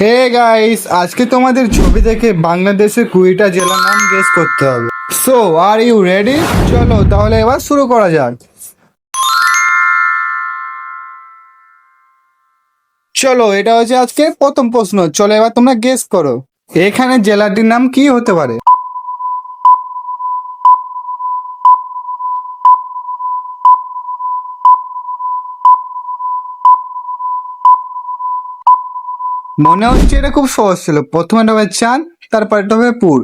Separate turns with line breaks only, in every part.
Hey guys আজকে তোমাদের ছবি দেখে বাংলাদেশের কুড়িটা জেলার নাম গেস করতে হবে। সো আর ইউ রেডি চলো, তাহলে এবার শুরু করা যাক। চলো, এটা হচ্ছে আজকে প্রথম প্রশ্ন। চলো, এবার তোমরা গেস করো। এখানে জেলাটির নাম কি হতে পারে? মনে হচ্ছে এটা খুব সহজ ছিল। প্রথমে হবে চাঁদ, তারপর হবে পুর,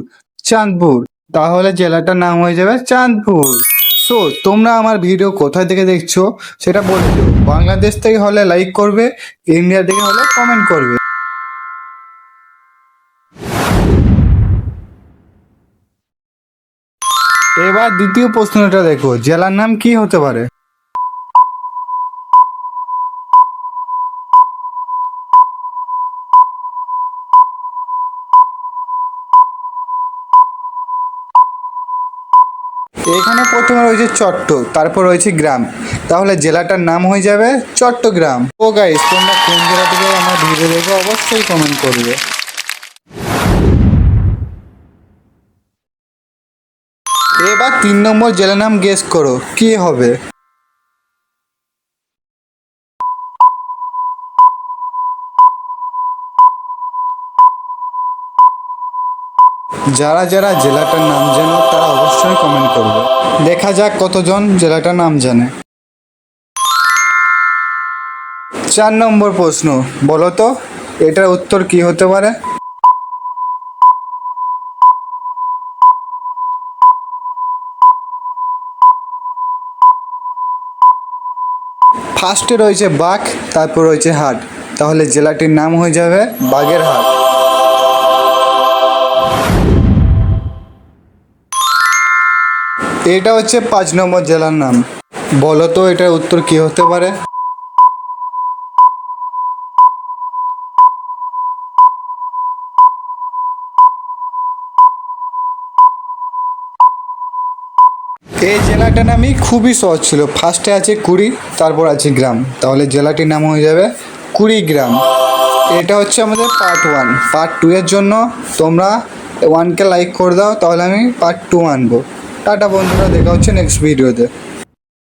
চাঁদপুর। তাহলে জেলাটার নাম হয়ে যাবে চাঁদপুর। সো তোমরা আমার ভিডিও কোথায় থেকে দেখছ সেটা বলে দিও। বাংলাদেশ থেকে হলে লাইক করবে ইন্ডিয়া থেকে হলে কমেন্ট করবে। এবার দ্বিতীয় প্রশ্নটা দেখো, জেলার নাম কি হতে পারে? এখানে প্রথমে রয়েছে চট্ট তারপর রয়েছে গ্রাম। তাহলে জেলাটার নাম হয়ে যাবে চট্টগ্রাম। ও গাইস তোমরা কোন জেলা থেকে আমার ভিডিও দেখে অবশ্যই কমেন্ট করবে। এবার তিন নম্বর জেলার নাম গেস করো, কি হবে? যারা যারা জেলাটার নাম জানো, তারা অবশ্যই কমেন্ট করবে। দেখা যাক কতজন জেলাটার নাম জানে। চার নম্বর প্রশ্ন, বলো তো, এটার উত্তর কি হতে পারে? ফার্স্টে রয়েছে বাঘ, তারপর রয়েছে হাট। তাহলে জেলাটির নাম হয়ে যাবে বাঘের এটা হচ্ছে পাঁচ নম্বর জেলার নাম। বলো তো, এটার উত্তর কি হতে পারে? এই জেলাটার নামই খুবই সহজ ছিল। ফার্স্টে আছে কুড়ি, তারপর আছে গ্রাম। তাহলে জেলাটির নাম হয়ে যাবে কুড়িগ্রাম। এটা হচ্ছে আমাদের পার্ট ওয়ান পার্ট টু এর জন্য তোমরা ওয়ানকে লাইক করে দাও, তাহলে আমি পার্ট টু আনব। টাটা বন্ধুরা দেখা হচ্ছে নেক্সট ভিডিওতে